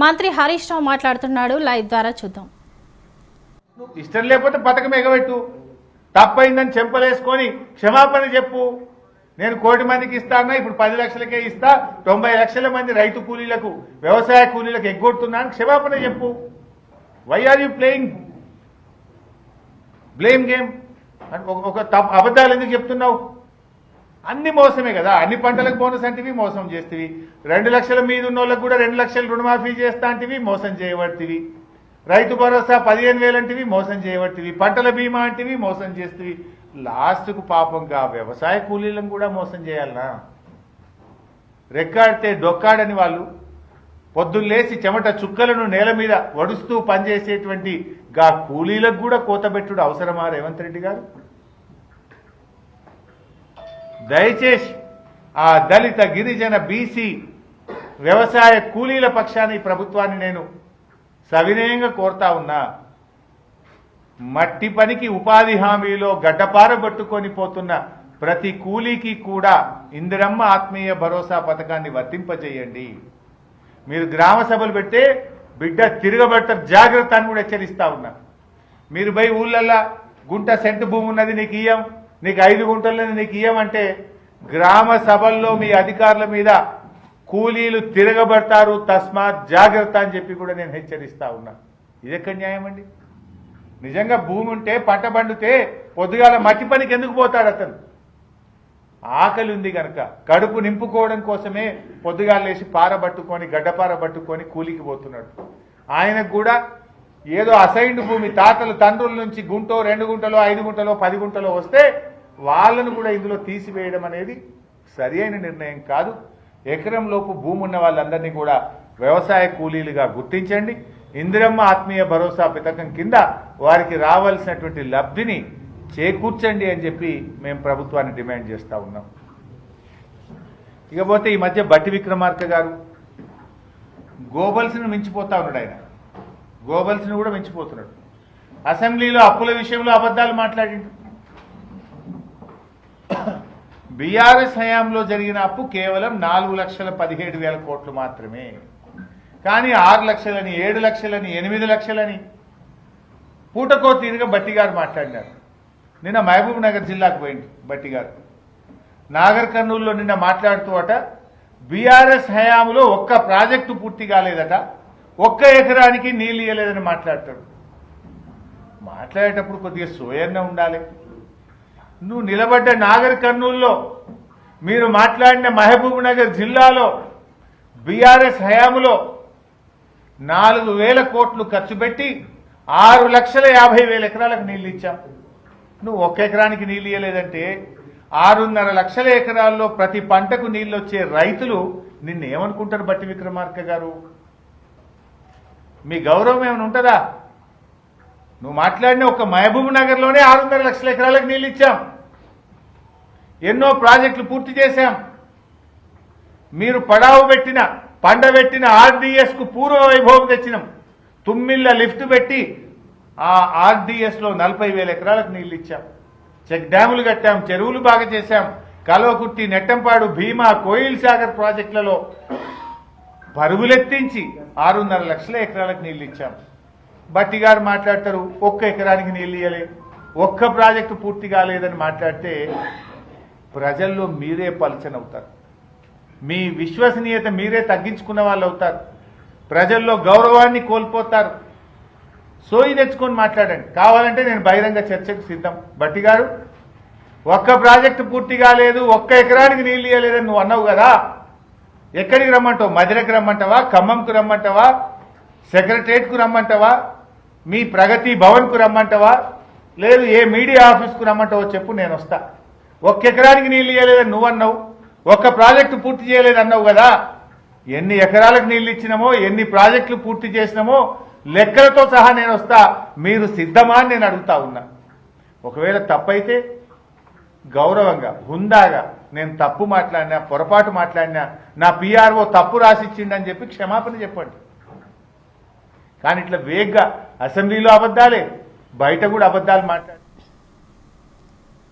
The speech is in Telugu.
మంత్రి హరీష్ రావు మాట్లాడుతున్నాడు. లైవ్ ద్వారా చూద్దాం. ఇష్టం లేకపోతే పథకం ఎగబెట్టు. తప్పైందని చెంపలేసుకొని క్షమాపణ చెప్పు. నేను కోటి మందికి ఇస్తానా ఇప్పుడు పది లక్షలకే ఇస్తా తొంభై లక్షల మంది రైతు కూలీలకు వ్యవసాయ కూలీలకు ఎగ్గొడుతున్నాను క్షమాపణ చెప్పు. Why are you playing blame game ఒక తప్పు అబద్ధాలు ఎందుకు చెప్తున్నావు? అన్ని మోసమే కదా. అన్ని పంటలకు బోనస్ అంటివి మోసం చేస్తేవి. రెండు లక్షల మీద ఉన్న వాళ్ళకు కూడా రెండు లక్షలు రుణమాఫీ చేస్తా అంటివి మోసం చేయబడితివి. రైతు భరోసా పదిహేను వేలు అంటివి మోసం చేయబడితివి. పంటల బీమా అంటివి మోసం చేస్తేవి. లాస్ట్కు పాపంగా వ్యవసాయ కూలీలను కూడా మోసం చేయాలనా? రెక్కాడితే డొక్కాడని వాళ్ళు పొద్దున్నేసి చెమట చుక్కలను నేల మీద వడుస్తూ పనిచేసేటువంటి గా కూలీలకు కూడా కోతబెట్టుడు అవసరమా రేవంత్ రెడ్డి గారు? దయచేసి ఆ దళిత గిరిజన బీసీ వ్యవసాయ కూలీల పక్షాన్ని ప్రభుత్వాన్ని నేను సవినయంగా కోరుతా ఉన్నా మట్టి పనికి ఉపాధి హామీలో గడ్డపారబట్టుకొని పోతున్న ప్రతి కూలీకి కూడా ఇందిరమ్మ ఆత్మీయ భరోసా పథకాన్ని వర్తింపజేయండి. మీరు గ్రామ సభలు పెడితే బిడ్డ తిరగబడతారు జాగ్రత్త అని కూడా హెచ్చరిస్తా ఉన్నా. మీరు పోయి ఊళ్ళల్లా గుంట సెంటు భూమి ఉన్నది నీకు ఇయ్యం. నీకు ఐదు గుంటలని నీకు ఇయ్యమంటే గ్రామ సభల్లో మీ అధికారుల మీద కూలీలు తిరగబడతారు తస్మాత్ జాగ్రత్త అని చెప్పి కూడా నేను హెచ్చరిస్తా ఉన్నా. ఇది న్యాయం అండి? నిజంగా భూమి ఉంటే పంట పండితే పొద్దుగాల మట్టి పనికి ఎందుకు పోతాడు అతను? ఆకలి ఉంది కనుక కడుపు నింపుకోవడం కోసమే పొద్దుగాల లేచి పారబట్టుకొని గడ్డపార పట్టుకొని కూలికి పోతున్నాడు. ఆయనకు కూడా ఏదో అసైన్డ్ భూమి తాతలు తండ్రుల నుంచి గుంటో రెండు గుంటలో ఐదు గుంటలో పది గుంటలో వస్తే వాళ్ళను కూడా ఇందులో తీసివేయడం అనేది సరి అయిన నిర్ణయం కాదు. ఎకరం లోపు భూమి ఉన్న వాళ్ళందరినీ కూడా వ్యవసాయ కూలీలుగా గుర్తించండి. ఇందిరమ్మ ఆత్మీయ భరోసా పథకం కింద వారికి రావాల్సినటువంటి లబ్ధిని చేకూర్చండి అని చెప్పి మేము ప్రభుత్వాన్ని డిమాండ్ చేస్తూ ఉన్నాం. ఇకపోతే ఈ మధ్య బట్టి విక్రమార్క గారు గోబల్స్ను మించిపోతా ఉన్నాడు ఆయన. గోబల్స్ను కూడా మించిపోతున్నాడు. అసెంబ్లీలో అప్పుల విషయంలో అబద్ధాలు మాట్లాడిండు. బీఆర్ఎస్ హయాంలో జరిగిన అప్పు కేవలం నాలుగు లక్షల పదిహేడు వేల కోట్లు మాత్రమే. కానీ ఆరు లక్షలని ఏడు లక్షలని ఎనిమిది లక్షలని పూటకో తీరుగా బట్టి గారు మాట్లాడినారు. నిన్న మహబూబ్ నగర్ జిల్లాకు పోయింది బట్టి గారు నాగర్ కర్నూలులో నిన్న మాట్లాడుతూ అట బీఆర్ఎస్ హయాంలో ఒక్క ప్రాజెక్టు పూర్తి కాలేదట ఒక్క ఎకరానికి నీళ్ళు ఇవ్వలేదని మాట్లాడతాడు మాట్లాడేటప్పుడు కొద్దిగా సోయన్న ఉండాలి. నువ్వు నిలబడ్డ నాగర్ కర్నూల్లో మీరు మాట్లాడిన మహబూబ్ నగర్ జిల్లాలో బీఆర్ఎస్ హయాములో నాలుగు వేల కోట్లు ఖర్చు పెట్టి ఆరు లక్షల యాభై వేల ఎకరాలకు నీళ్ళు ఇచ్చాం. నువ్వు ఒక్క ఎకరానికి నీళ్ళు ఇవ్వలేదంటే ఆరున్నర లక్షల ఎకరాల్లో ప్రతి పంటకు నీళ్ళు వచ్చే రైతులు నిన్ను ఏమనుకుంటారు బట్టి విక్రమార్క గారు? మీ గౌరవం ఏమైనా ఉంటుందా? నువ్వు మాట్లాడిన ఒక మహబూబ్ నగర్లోనే ఆరున్నర లక్షల ఎకరాలకు నీళ్ళు ఇచ్చాం. ఎన్నో ప్రాజెక్టులు పూర్తి చేశాం. మీరు పడావు పెట్టిన పండబెట్టిన ఆర్డీఎస్కు పూర్వ వైభవం తెచ్చినాం. తుమ్మిళ్ళ లిఫ్ట్ పెట్టి ఆ ఆర్డీఎస్లో నలభై వేల ఎకరాలకు నీళ్ళు ఇచ్చాం. చెక్ డ్యాములు కట్టాం చెరువులు బాగా చేశాం. కలవకుర్తి నెట్టంపాడు భీమా కోయిల్ సాగర్ ప్రాజెక్టులలో పరుగులెత్తించి ఆరున్నర లక్షల ఎకరాలకు నీళ్ళు ఇచ్చాం. బట్టి గారు మాట్లాడతారు ఒక్క ఎకరానికి నీళ్ళు ఇవ్వలే ఒక్క ప్రాజెక్టు పూర్తి కాలేదని మాట్లాడితే ప్రజల్లో మీరే పలచనవుతారు మీ విశ్వసనీయత మీరే తగ్గించుకున్న వాళ్ళు అవుతారు. ప్రజల్లో గౌరవాన్ని కోల్పోతారు. సోయి తెచ్చుకొని మాట్లాడండి. కావాలంటే నేను బహిరంగ చర్చకు సిద్ధం. బట్టి గారు ఒక్క ప్రాజెక్టు పూర్తి కాలేదు ఒక్క ఎకరానికి నీళ్ళు ఇవ్వలేదని నువ్వు అన్నావు కదా. ఎక్కడికి రమ్మంటావు? మధిరకు రమ్మంటావా? ఖమ్మంకు రమ్మంటావా? సెక్రటరేట్కు రమ్మంటావా? మీ ప్రగతి భవన్కు రమ్మంటావా? లేదు ఏ మీడియా ఆఫీస్కు రమ్మంటావో చెప్పు నేను వస్తా. ఒక్క ఎకరానికి నీళ్ళు ఇవ్వలేదని నువ్వు అన్నావు ఒక్క ప్రాజెక్టు పూర్తి చేయలేదు అన్నావు కదా. ఎన్ని ఎకరాలకు నీళ్ళు ఇచ్చినామో ఎన్ని ప్రాజెక్టులు పూర్తి చేసినామో లెక్కలతో సహా నేను వస్తా. మీరు సిద్ధమా అని నేను అడుగుతా ఉన్నా. ఒకవేళ తప్పైతే గౌరవంగా హుందాగా నేను తప్పు మాట్లాడినా పొరపాటు మాట్లాడినా నా పిఆర్ఓ తప్పు రాసిచ్చిండని చెప్పి క్షమాపణ చెప్పండి. కానీ ఇట్లా వేగ్గా అసెంబ్లీలో అబద్ధాలే బయట కూడా అబద్ధాలు మాట్లాడు